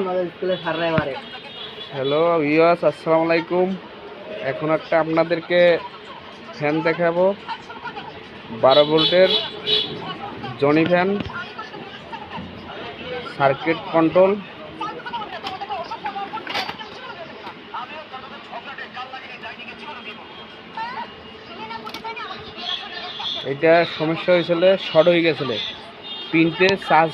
আমাদের স্কুলে মারে হ্যালো ভিউয়ার্স আসসালামু আলাইকুম। এখন একটা আপনাদেরকে ফ্যান দেখাবো। বারো ভোল্টের জনি ফ্যান সার্কিট কন্ট্রোল এটা সমস্যা হয়েছিল শর্ট হয়ে গেছিল। পিনতে চার্জ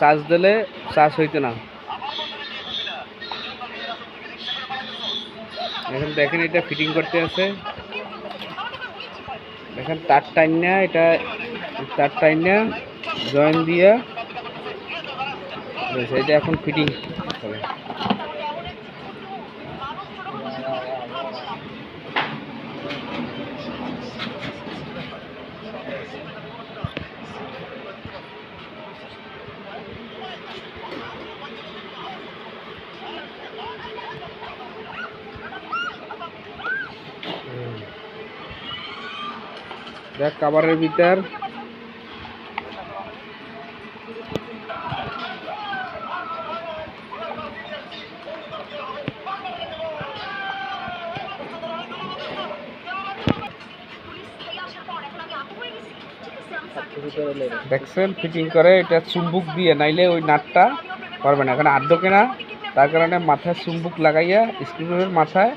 চার্জ দিলে চার্জ হইতো না। এখন দেখেন এটা ফিটিং করতে আছে। দেখেন তার টাইন না এটা তার টাইন না জয়েন দিয়ে এটা এখন ফিটিং হবে দেখ কাবারের ভিতর। দেখছেন? ফিটিং করে, এটা চুম্বুক দিয়ে, নাইলে ওই নাটটা পারবে না। এখানে আদ্য কেনা, তার কারণে মাথায় চুম্বুক লাগাইয়া স্ক্রিনের মাথায়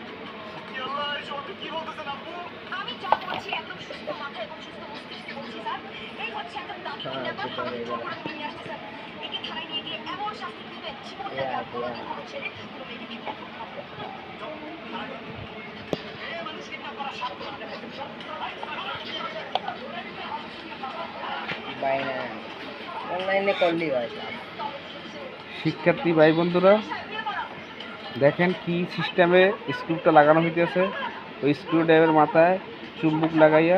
অনলাইনে করলেই হয় শিক্ষার্থী ভাই বন্ধুরা দেখেন কি সিস্টেমে স্ক্রুটা লাগানো হইতেছে। ওই স্ক্রু ড্রাইভের মাথায় চুম্বুক লাগাইয়া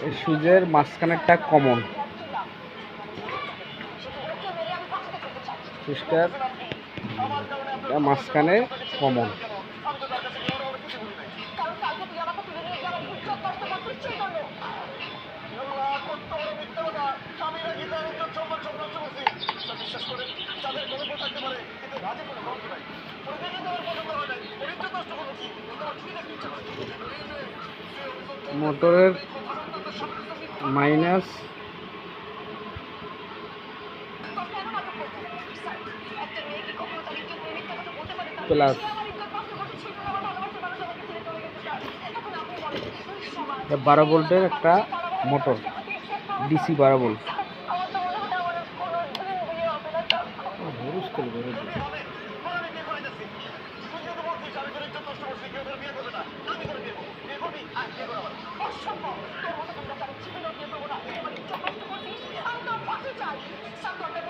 এই সুইচের মাঝখানেরটা কমন মাঝখানে কমন মোটরের মাইনাস প্লাস। বারো ভোল্টের একটা মোটর ডিসি বারো ভোল্ট।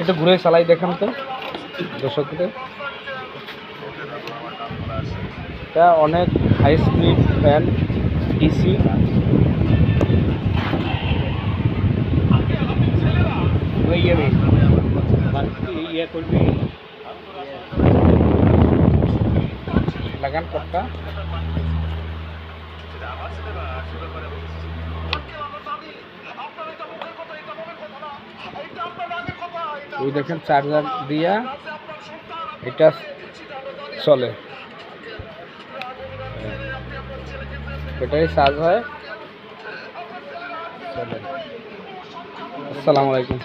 একটু ঘুরে চালাই দেখান তো দর্শকদের। এটা অনেক হাই স্পিড ফ্যান ডিসি লাগান কটটা ওই দেখেন চার্জার দিয়া এটা চলে। এটাই চার্জ হয়। আসসালামু আলাইকুম।